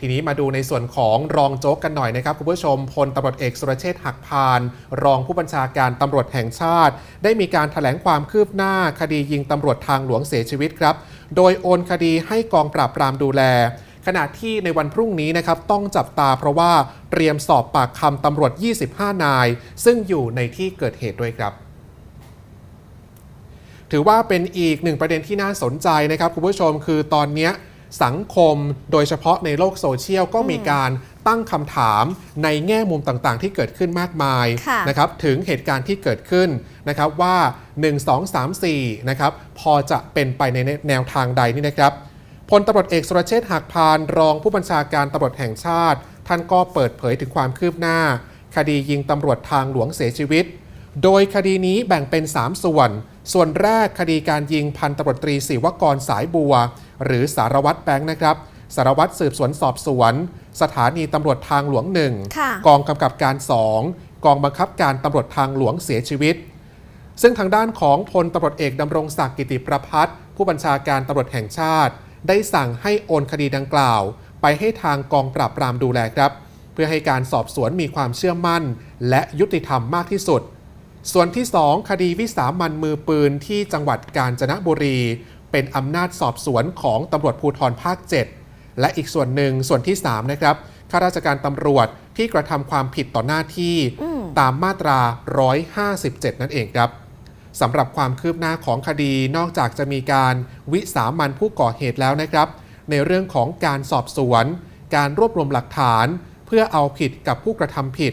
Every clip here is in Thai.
ทีนี้มาดูในส่วนของรองโจ๊กกันหน่อยนะครับคุณผู้ชมพลตำรวจเอกสุรเชษฐ์หักพาน รองผู้บัญชาการตำรวจแห่งชาติ ได้มีการถแถลงความคืบหน้าคดียิงตำรวจทางหลวงเสียชีวิตครับ โดยโอนคดีให้กองปราบปรามดูแล ขณะที่ในวันพรุ่งนี้นะครับต้องจับตาเพราะว่าเตรียมสอบปากคำตำรวจ 25 นาย ซึ่งอยู่ในที่เกิดเหตุด้วยครับถือว่าเป็นอีกหนึ่งประเด็นที่น่าสนใจนะครับคุณผู้ชมคือตอนนี้ สังคมโดยเฉพาะในโลกโซเชียลก็มีการตั้งคำถามในแง่มุมต่างๆ ที่เกิดขึ้นมากมายค่ะนะครับถึงเหตุการณ์ที่เกิดขึ้นนะครับว่า 1 2 3 4นะครับพอจะเป็นไปในแนวทางใดนี่นะครับพลตำรวจเอกสุรเชษฐ์หักพานรองผู้บัญชาการตำรวจแห่งชาติ ท่านก็เปิดเผยถึงความคืบหน้า คดียิงตำรวจทางหลวงเสียชีวิต โดยคดีนี้แบ่งเป็น 3 ส่วน ส่วนแรกคดีการยิงพันตำรวจตรีศิวกรสายบัว หรือสารวัตรแบงค์นะครับสารวัตรสืบสวนสอบสวน สถานีตำรวจทางหลวงหนึ่งค่ะกองกำกับการ 2 กองบังคับการตำรวจทางหลวงเสียชีวิต ซึ่งทางด้านของพลตำรวจเอกดำรงศักดิ์กิติประพัฒน์ผู้บัญชาการตำรวจแห่งชาติ ได้สั่งให้โอนคดีดังกล่าว ไปให้ทางกองปราบปรามดูแลครับ เพื่อให้การสอบสวนมีความเชื่อมั่น และยุติธรรมมากที่สุด ส่วนที่ 2 คดีวิสามันมือปืนที่จังหวัดกาญจนบุรี เป็นอำนาจสอบสวนของตำรวจภูธรภาค 7 และอีกส่วนหนึ่งส่วนที่ 3 นะครับข้าราชการตำรวจที่กระทำความผิดต่อหน้าที่อืมตามมาตรา 157 นั่นเองครับสำหรับความคืบหน้าของคดีนอกจากจะมีการวิสามันผู้ก่อเหตุแล้วนะครับ ในเรื่องของการสอบสวน การรวบรวมหลักฐาน เพื่อเอาผิดกับผู้กระทำผิด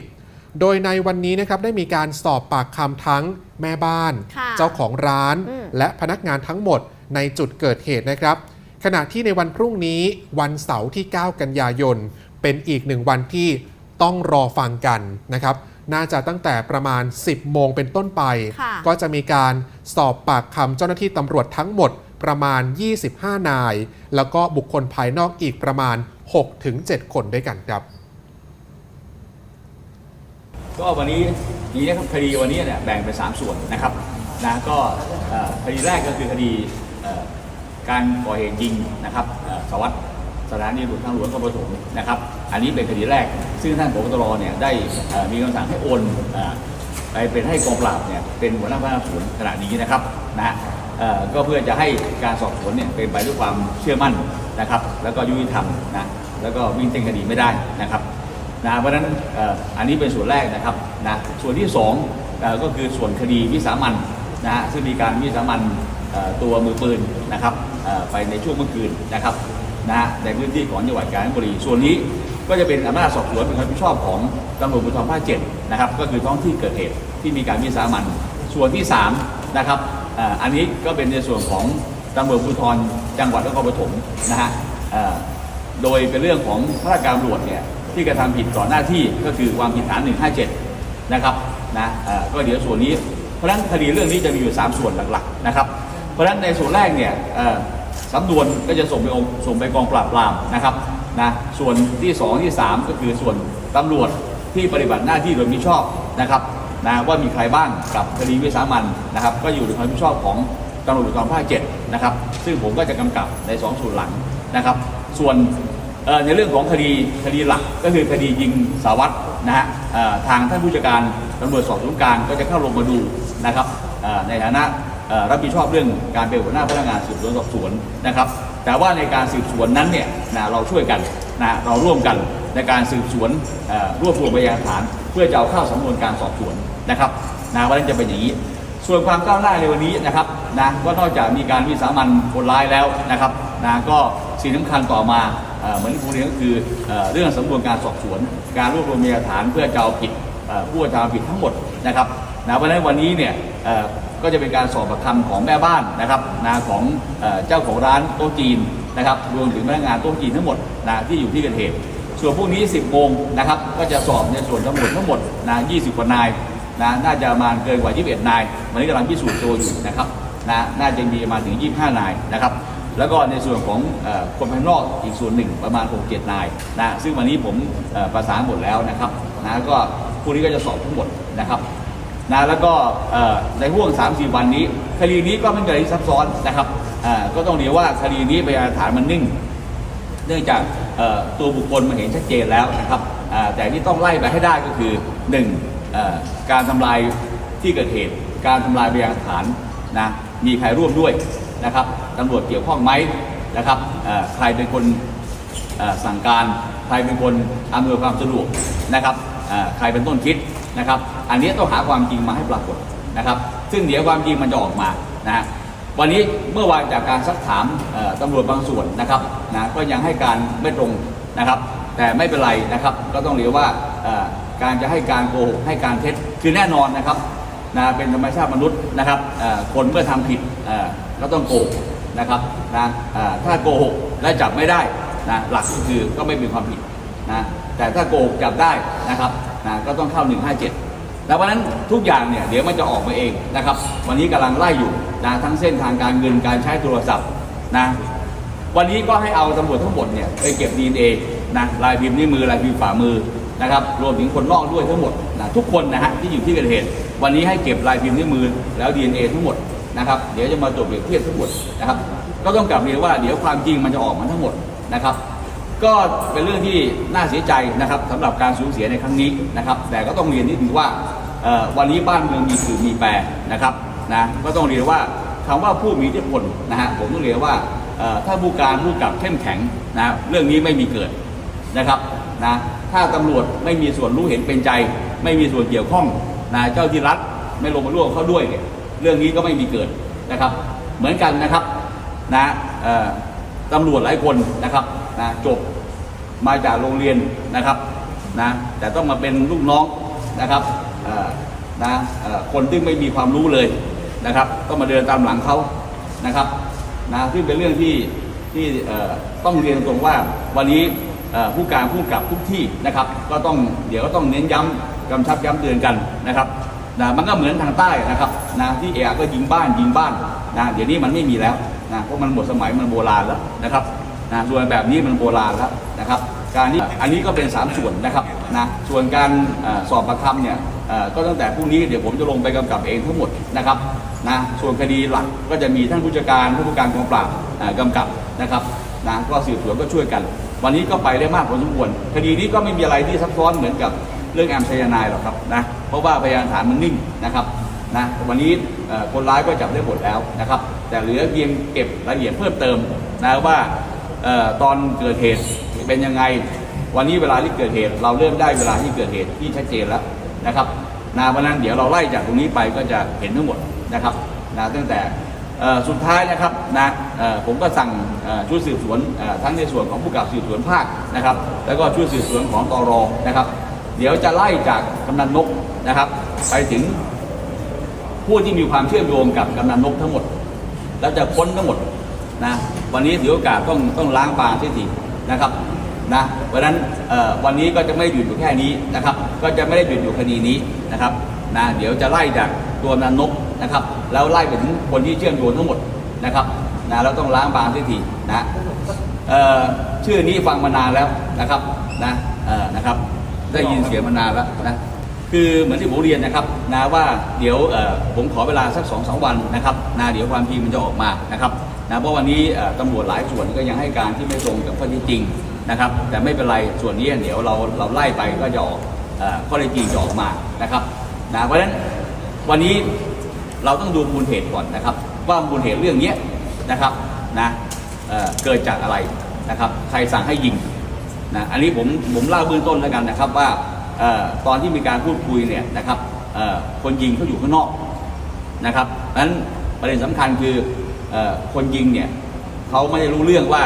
โดยในวันนี้นะครับได้มีการสอบปากคำทั้งแม่บ้านค่ะเจ้าของร้านอืมและพนักงานทั้งหมดในจุดเกิดเหตุนะครับ ขณะที่ในวันพรุ่งนี้วันเสาร์ที่ 9 กันยายน เป็นอีกหนึ่งวันที่ต้องรอฟังกันนะครับ น่าจะตั้งแต่ประมาณ 10 โมงเป็นต้นไปค่ะก็จะมีการสอบปากคำเจ้าหน้าที่ตำรวจทั้งหมดประมาณ 25 นาย แล้วก็บุคคลภายนอกอีกประมาณ 6-7 คนด้วยกันครับ ก็วันนี้นี้นะครับคดีวันนี้เนี่ยแบ่งเป็นสามส่วนนะครับนะก็คดีแรกก็คือคดีการก่อเหตุยิงนะครับสวัสดิ์สถานีตำรวจทางหลวงนครปฐมนะครับ อันนี้เป็นคดีแรก ซึ่งท่านผบตรเนี่ยได้มีคำสั่งให้โอนอไปเป็นให้กองปราบเนี่ยเป็นหัวหน้าพนักงานสอบสวนขณะนี้นะครับนะก็เพื่อจะให้การสอบสวนเนี่ยเป็นไปด้วยความเชื่อมั่นนะครับ แล้วก็ยุติธรรมนะแล้วก็วิ่งเต้นคดีไม่ได้นะครับ นะเพราะฉะนั้นอันนี้เป็นส่วนแรกนะครับนะส่วนที่สองก็คือส่วนคดีวิสามันนะฮะซึ่งมีการวิสามันตัวมือปืนนะครับไปในช่วงเมื่อคืนนะครับนะฮะในพื้นที่ของจังหวัดกาญจนบุรีส่วนนี้ก็จะเป็นอำนาจสอบสวนเป็นความรับผิดชอบของตำรวจภูธรภาคเจ็ดนะครับก็คือท้องที่เกิดเหตุที่มีการวิสามันส่วนที่สามนะครับอันนี้ก็เป็นในส่วนของตำรวจภูธรจังหวัดนครปฐมนะฮะโดยเป็นเรื่องของข้าราชการตำรวจเนี่ย ที่กระทำผิดต่อหน้าที่ก็คือความผิดฐาน 157 นะครับนะก็เดี๋ยวส่วนนี้ เพราะฉะนั้นคดีเรื่องนี้จะมีอยู่ 3 ส่วนหลักๆนะครับ เพราะฉะนั้นในส่วนแรกเนี่ยเอ่อสำนวนก็จะส่งไปองค์ส่งไปกองปราบปรามนะครับนะส่วนที่ 2 ที่ 3 ก็คือส่วนตำรวจที่ปฏิบัติหน้าที่โดยมิชอบนะครับนะว่ามีใครบ้างกับคดีวิสามันนะครับ ก็อยู่ในความรับผิดชอบของตำรวจภูธรภาค7นะครับ ซึ่งผมก็จะกำกับใน 2 ส่วนหลังนะครับ ส่วน ในเรื่องของคดีคดีหลักก็คือคดียิงสาวัตรนะฮะทางท่านผู้จัดการตำรวจสอบสวนกลางก็จะเข้าลงมาดูนะครับในฐานะรับผิดชอบเรื่องการเป็นหัวหน้าพนักงานสืบสวนสอบสวนนะครับ แต่ว่าในการสืบสวนนั้นเนี่ยนะเราช่วยกันนะเราร่วมกันในการสืบสวนรวบรวมพยานฐาน เพื่อจะเอาเข้าสำนวนการสอบสวนนะครับนะวันนั้นจะเป็นอย่างนี้ ส่วนความก้าวหน้าในวันนี้นะครับนะก็นอกจากมีการวิสามันคนร้ายแล้วนะครับนะก็สิ่งสำคัญต่อมา เหมือนครูเรียนก็คือเอ่อเรื่องสำนวนการสอบสวน การรวบรวมพยานหลักฐานเพื่อจะเอาผิดผู้กระทำผิดทั้งหมดนะครับนะเพราะฉะนั้นวันนี้เนี่ยก็จะเป็นการสอบปากคำของแม่บ้านนะครับนะของเจ้าของร้านโต๊ะจีนนะครับรวมถึงพนักงานโต๊ะจีนทั้งหมดนะที่อยู่ที่เกิดเหตุ ส่วนพวกนี้ 10โมงนะครับก็จะสอบในส่วนตำรวจทั้งหมดนะ20 กว่านายนะน่าจะประมาณเกินกว่า 21 นายวันนี้กำลังพิสูจน์ตัวอยู่นะครับนะน่าจะมีมาถึง 25 นายนะครับ แล้วก็ในส่วนของคนภายนอกอีกส่วนหนึ่งประมาณ 6-7 นายนะซึ่งวันนี้ผมประสานหมดแล้วนะครับนะก็พวกนี้ก็จะสอบทั้งหมดนะครับนะแล้วก็ในห่วง 3-4 วันนี้คดีนี้ก็ไม่มีอะไรที่ซับซ้อนนะครับก็ต้องเรียกว่าคดีนี้พยานฐานมันนิ่ง เนื่องจากตัวบุคคลมาเห็นชัดเจนแล้วนะครับแต่ที่ต้องไล่ไปให้ได้ก็คือหนึ่งการทำลายที่เกิดเหตุ การทำลายพยานฐานนะมีใครร่วมด้วย นะครับตำรวจเกี่ยวข้องไหมนะครับใครเป็นคนสั่งการใครเป็นคนอำนวยความสะดวกนะครับใครเป็นต้นคิดนะครับ อันนี้ต้องหาความจริงมาให้ปรากฏนะครับ ซึ่งเดี๋ยวความจริงมันจะออกมานะฮะวันนี้เมื่อวานจากการซักถามตำรวจบางส่วนนะครับนะก็ยังให้การไม่ตรงนะครับ แต่ไม่เป็นไรนะครับ ก็ต้องเรียกว่าการจะให้การโกหกให้การเท็จคือแน่นอนนะครับ นะเป็นธรรมชาติมนุษย์นะครับคนเมื่อทำผิดก็ต้องโกหกนะครับนะถ้าโกหกและจับไม่ได้นะหลักก็คือก็ไม่เป็นความผิดนะแต่ถ้าโกหกจับได้นะครับนะก็ต้องเข้า 157 แล้ววันนั้นทุกอย่างเนี่ยเดี๋ยวมันจะออกมาเองนะครับ วันนี้กำลังไล่อยู่นะทั้งเส้นทางการเงินการใช้โทรศัพท์นะวันนี้ก็ให้เอาตำรวจทั้งหมดเนี่ยไปเก็บ DNA นะลายพิมพ์นิ้วมือลายพิมพ์ฝ่ามือ นะครับ รวมถึงคนนอกด้วยทั้งหมดนะทุกคนนะฮะที่อยู่ที่เกิดเหตุ วันนี้ให้เก็บลายพิมพ์นิ้วมือแล้ว DNA ทั้งหมดนะครับ เดี๋ยวจะมาตรวจเปรียบเทียบทั้งหมดนะครับ ก็ต้องกลับเรียนว่าเดี๋ยวความจริงมันจะออกมาทั้งหมดนะครับ ก็เป็นเรื่องที่น่าเสียใจนะครับสำหรับการสูญเสียในครั้งนี้นะครับ แต่ก็ต้องเรียนนิดนึงว่าวันนี้บ้านเมืองมีสื่อมีแปรนะครับนะก็ต้องเรียนว่าคำว่าผู้มีอิทธิพลนะฮะผมต้องเรียนว่าถ้าผู้การผู้กับเข้มแข็งนะเรื่องนี้ไม่มีเกิดนะครับนะ ถ้าตำรวจไม่มีส่วนรู้เห็นเป็นใจ ไม่มีส่วนเกี่ยวข้องนะเจ้าที่รัฐไม่ลงมาร่วมเขาด้วยเนี่ยเรื่องนี้ก็ไม่มีเกิดนะครับ เหมือนกันนะครับนะตำรวจหลายคนนะครับนะจบมาจากโรงเรียนนะครับนะแต่ต้องมาเป็นลูกน้องนะครับนะคนที่ไม่มีความรู้เลยนะครับต้องมาเดินตามหลังเขานะครับนะซึ่งเป็นเรื่องที่ที่ต้องเรียนตรงว่าวันนี้ ผู้การผู้กับทุกที่นะครับ ก็ต้องเดี๋ยวก็ต้องเน้นย้ำกำชับย้ำเตือนกันนะครับนะมันก็เหมือนทางใต้นะครับนะที่เอะก็ยิงบ้านยิงบ้านนะเดี๋ยวนี้มันไม่มีแล้วนะเพราะมันหมดสมัยมันโบราณแล้วนะครับนะส่วนแบบนี้มันโบราณแล้วนะครับ การนี้อันนี้ก็เป็น 3 ส่วนนะครับนะส่วนการอสอบประคำเนี่ยก็ตั้งแต่พรุ่งนี้เดี๋ยวผมจะลงไปกำกับเองทั้งหมดนะครับนะส่วนคดีหลักก็จะมีท่านผู้จัดการผู้การกองปราบกำกับนะครับนะก็สืบสวนก็ช่วยกัน วันนี้ก็ไปได้มากพอสมควรคดีนี้ก็ไม่มีอะไรที่ซับซ้อนเหมือนกับเรื่องแอมไซยานด์หรอกครับนะเพราะว่าพยานฐานมันนิ่งนะครับนะวันนี้คนร้ายก็จับได้หมดแล้วนะครับ แต่เหลือเพียงเก็บรายละเอียดเพิ่มเติมนะว่าออตอนเกิดเหตุเป็นยังไงวันนี้เวลาที่เกิดเหตุ เราเริ่มได้เวลาที่เกิดเหตุที่ชัดเจนแล้วนะครับนะวันนั้นเดี๋ยวเราไล่จากตรงนี้ไปก็จะเห็นทั้งหมดนะครับนะตั้งแต่ สุดท้ายนะครับนะผมก็สั่งเอ่อชุดสืบสวนทั้งในส่วนของผู้กับสืบสวนภาคนะครับ แล้วก็ชุดสืบสวนของตรอนะครับ เดี๋ยวจะไล่จากกำนันนกนะครับ ไปถึงผู้ที่มีความเชื่อมโยงกับกำนันนกทั้งหมด แล้วจะค้นทั้งหมดนะวันนี้ถือโอกาสต้องต้องล้างบางที่ทีนะครับนะเพราะฉะนั้นวันนี้ก็จะไม่หยุดอยู่แค่นี้นะครับ ก็จะไม่ได้หยุดอยู่คดีนี้นะครับนะเดี๋ยวจะไล่จากตัวนันนก นะครับแล้วไล่ไปถึงคนที่เชื่อมโยงทั้งหมดนะครับนะแล้วต้องล้างบางที่ทีนะเอ่อชื่อนี้ฟังมานานแล้วนะครับนะเอ่อนะครับได้ยินเสียงมานานแล้วนะคือเหมือนที่ผมเรียนนะครับนะว่าเดี๋ยวเอ่อผมขอเวลาสักสองสวันนะครับนะเดี๋ยวความจริงมันจะออกมานะครับนะเพราะวันนี้ตำรวจหลายส่วนก็ยังให้การที่ไม่ตรงกับข้อท็จจริงนะครับ แต่ไม่เป็นไรส่วนนี้เดี๋ยวเราเราไล่ไปก็จะออกข้อเท็จจริงจะออกมานะครับนะเพราะฉะนั้นวันนี้ เราต้องดูมูลเหตุก่อนนะครับ ว่ามูลเหตุเรื่องนี้นะครับนะเเกิดจากอะไรนะครับ ใครสั่งให้ยิงนะอันนี้ผมผมเล่าเบื้องต้นแล้วกันนะครับว่าออตอนที่มีการพูดคุยเนี่ยนะครับคนยิงเขาอยู่ข้างนอกนะครับนั้นประเด็นสำคัญคืออคนยิงเนี่ยเขาไม่ได้รู้เรื่องว่า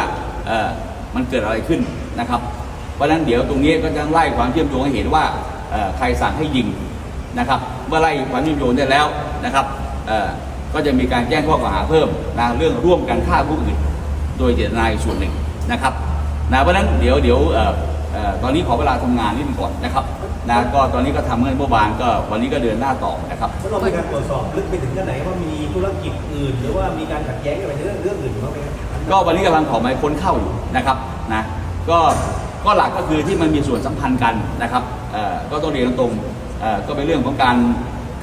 มันเกิดอะไรขึ้นนะครับ เพราะฉะนั้นเดี๋ยวตรงนี้ก็จะไล่ความเชื่อมโยงให้เห็นว่าใครสั่งให้ยิงนะครับ เมื่อไล่ความเชื่อมโยงได้แล้วนะครับ ก็จะมีการแจ้งข้อกล่าวหาเพิ่มนะเรื่องร่วมกันฆ่าผู้อื่น โดยเจตนาอีกส่วนหนึ่งนะครับนะเพราะฉะนั้นเดี๋ยวเดี๋ยวเอ่อเอ่อตอนนี้ขอเวลาทำงานนิดนึงก่อนนะครับนะก็ตอนนี้ก็ทำเมื่อเมื่อวานก็วันนี้ก็เดินหน้าต่อนะครับแล้วเรามีการตรวจสอบลึกไปถึงขั้นไหนว่ามีธุรกิจอื่น หรือว่ามีการขัดแย้งกันไปเรื่องเรื่องอื่นบ้างไหมครับก็วันนี้กำลังขอหมายค้นเข้าอยู่นะครับนะก็ก็หลักก็คือที่มันมีส่วนสัมพันธ์กันนะครับเอ่อก็ต้องเรียนตรงๆเอ่อก็เป็นเรื่องของการ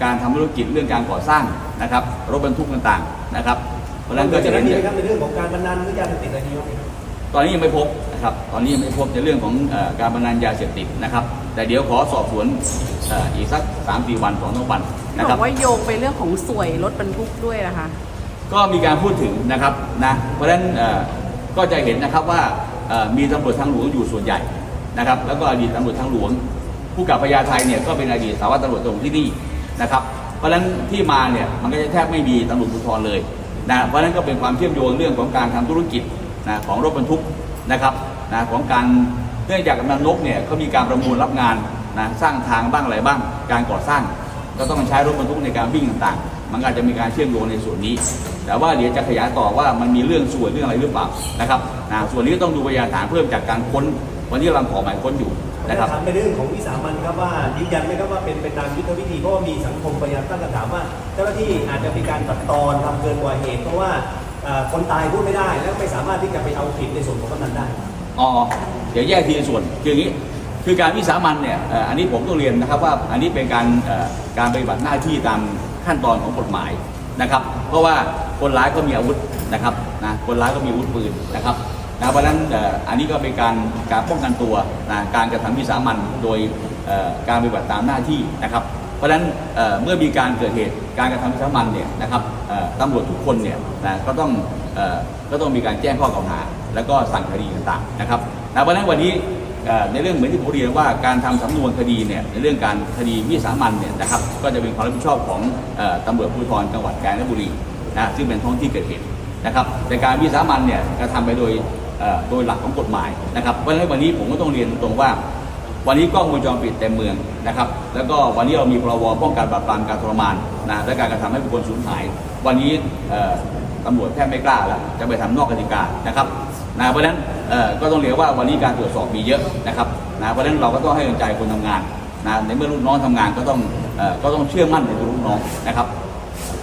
การทำธุรกิจเรื่องการก่อสร้างนะครับรถบรรทุกต่างๆนะครับ เพราะฉะนั้นก็จะจะเห็นมีไหมครับในเรื่องของการพนันหรือยาเสพติดอะไรนี้บ้างไหมครับตอนนี้ยังไม่พบนะครับตอนนี้ยังไม่พบในเรื่องของเออการพนันยาเสพติดนะครับ แต่เดี๋ยวขอสอบสวนเอ่ออีกสักสามสี่วันสองสามวันที่นะบครัอบกว่าโยงไปเรื่องของสวยรถบรรทุกด้วยนะคะ ก็มีการพูดถึงนะครับนะเพราะฉะนั้นเอ่อก็จะเห็นนะครับว่าเอ่อมีตำรวจทางหลวงอยู่ส่วนใหญ่นะครับ แล้วก็อดีตตำรวจทางหลวง ผู้กับพญาไทเนี่ยก็เป็นอดีตสารวัตรตำรวจตรงที่นี่ นะครับ เพราะฉะนั้นที่มาเนี่ยมันก็จะแทบไม่มีตำรวจภูธรเลยนะเพราะฉะนั้นก็เป็นความเชื่อมโยงเรื่องของการทำธุรกิจนะของรถบรรทุกนะครับนะของการเนื่องจากกำนันนกเนี่ยเขามีการประมูลรับงานนะสร้างทางบ้างอะไรบ้าง การก่อสร้าง ก็ต้องใช้รถบรรทุกในการวิ่งต่างๆ มันก็อาจจะมีการเชื่อมโยงในส่วนนี้ แต่ว่าเดี๋ยวจะขยายต่อว่ามันมีเรื่องส่วนเรื่องอะไรหรือเปล่านะครับนะส่วนนี้ต้องดูพยานฐานเพิ่มจากการค้น วันนี้กำลังขอหมายค้นอยู่ นะครับถามในเรื่องของวิสามันครับว่ายืนยันไหมครับว่าเป็นเป็นตามยุทธวิธีเพราะว่ามีสังคมพยายามตั้งคำถามว่า เจ้าหน้าที่อาจจะมีการตัดตอนทำเกินกว่าเหตุ เพราะว่าเอ่อคนตายพูดไม่ได้แล้วไม่สามารถที่จะไปเอาผิดในส่วนของกำนันได้อ๋อเดี๋ยวแยกทีละส่วนคืออย่างนี้คือการวิสามันเนี่ยเอ่ออันนี้ผมต้องเรียนนะครับว่าอันนี้เป็นการเอ่อการปฏิบัติหน้าที่ตามขั้นตอนของกฎหมายนะครับ เพราะว่าคนร้ายก็มีอาวุธนะครับนะคนร้ายก็มีอาวุธปืนนะครับ นะเพราะฉะนั้นอันนี้ก็เป็นการการป้องกันตัวนะการกระทำวิสามันโดยการปฏิบัติตามหน้าที่นะครับ เพราะฉะนั้นเมื่อมีการเกิดเหตุการกระทำวิสามันเนี่ยนะครับตำรวจทุกคนเนี่ยนะก็ต้องก็ต้องมีการแจ้งข้อกล่าวหา แล้วก็สั่งคดีต่างๆนะครับนะเพราะฉะนั้นวันนี้ในเรื่องเหมือนที่ผมเรียนว่าการทำสำนวนคดีเนี่ยในเรื่องการคดีวิสามันเนี่ยนะครับก็จะเป็นความรับผิดชอบของเอ่อตำรวจภูธรจังหวัดกาญจนบุรีนะซึ่งเป็นท้องที่เกิดเหตุนะครับแต่การวิสามันเนี่ยกระทำไปโดย โดยหลักของกฎหมายนะครับเพราะฉะนั้นวันนี้ผมก็ต้องเรียนตรงว่า วันนี้กล้องวงจรปิดเต็มเมืองนะครับ แล้วก็วันนี้เรามีพรบป้องกันปราบปรามการทรมานนะและการกระทำให้บุคคลสูญหาย วันนี้ตำรวจแทบไม่กล้าแล้วจะไปทำนอกกติกานะครับนะเพราะฉะนั้นก็ต้องเรียกว่าวันนี้การตรวจสอบมีเยอะนะครับนะเพราะฉะนั้นเราก็ต้องให้กำลังใจคนทำงานนะในเมื่อลูกน้องทำงานก็ต้องก็ต้องเชื่อมั่นในตัวลูกน้องนะครับ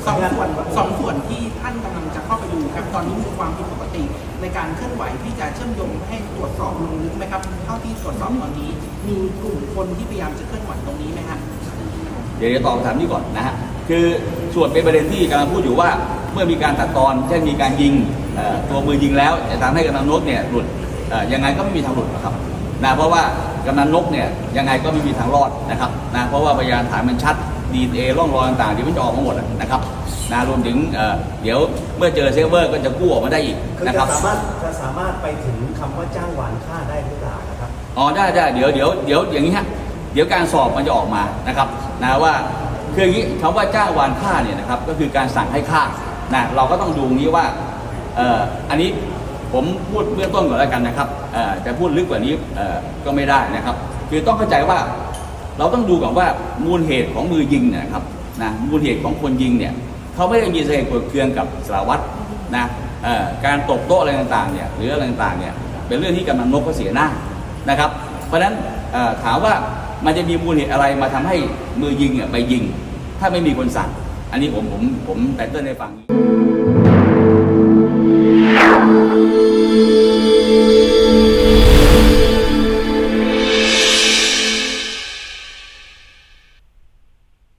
สองส่วนสองส่วนที่ท่านกำลังจะเข้าไปดูครับตอนนี้มีความผิดปกติ ในการเคลื่อนไหวที่จะเชื่อมโยงให้ตรวจสอบลงลึกไหมครับเท่าที่ตรวจสอบตอนนี้ มีกลุ่มคนที่พยายามจะเคลื่อนไหวตรงนี้ไหมฮะเดี๋ยวจะตอบคำถามนี้ก่อนนะฮะคือส่วนเป็นประเด็นที่กำลังพูดอยู่ว่าเมื่อมีการตัดตอนเช่นมีการยิงตัวมือยิงแล้วจะทำให้กำนันนกเนี่ยหลุดเอ่อยังไงก็ไม่มีทางหลุดหรอกครับนะเพราะว่ากำนันนกเนี่ยยังไงก็ไม่มีทางรอดนะครับนะเพราะว่าพยานฐานมันชัด ดีเอร่องรอยต่างๆที่มันจะออกมาหมดนะครับนะรวมถึงเอ่อเดี๋ยวเมื่อเจอเซฟเวอร์ก็จะกู้ออกมาได้อีกคือนะคจะรับสามารถจะสามารถไปถึงคำว่าจ้างหวานฆ่าได้หรือเปล่านะครับอ๋อได้ได้เดี๋ยวเดี๋ยวเดี๋ยวอย่างนี้ฮะเดี๋ยวการสอบมันจะออกมานะครับนะว่าคืออย่างนี้คำว่าจ้างวานฆ่าเนี่ยนะครับก็คือการสั่งให้ฆ่านะเราก็ต้องดูนี้ว่าเอ่ออันนี้ผมพูดเบื้องต้นก่อนแล้วกันนะครับเอ่อจะพูดลึกกว่านี้เอ่อก็ไม่ได้นะครับ คือต้องเข้าใจว่า เราต้องดูก่อนว่ามูลเหตุของมือยิงเนี่ยครับนะมูลเหตุของคนยิงเนี่ยเขาไม่ได้มีสาเหตุโกรธเคืองกับสารวัตรนะการตบโต๊ะอะไรต่างๆเนี่ยหรืออะไรต่างๆเนี่ยเป็นเรื่องที่กำนันนกเขาเสียหน้านะครับ เพราะฉะนั้นถามว่ามันจะมีมูลเหตุอะไรมาทำให้มือยิงอะไปยิง ถ้าไม่มีคนสั่ง อันนี้ผมผมผมไตเติ้ลให้ฟัง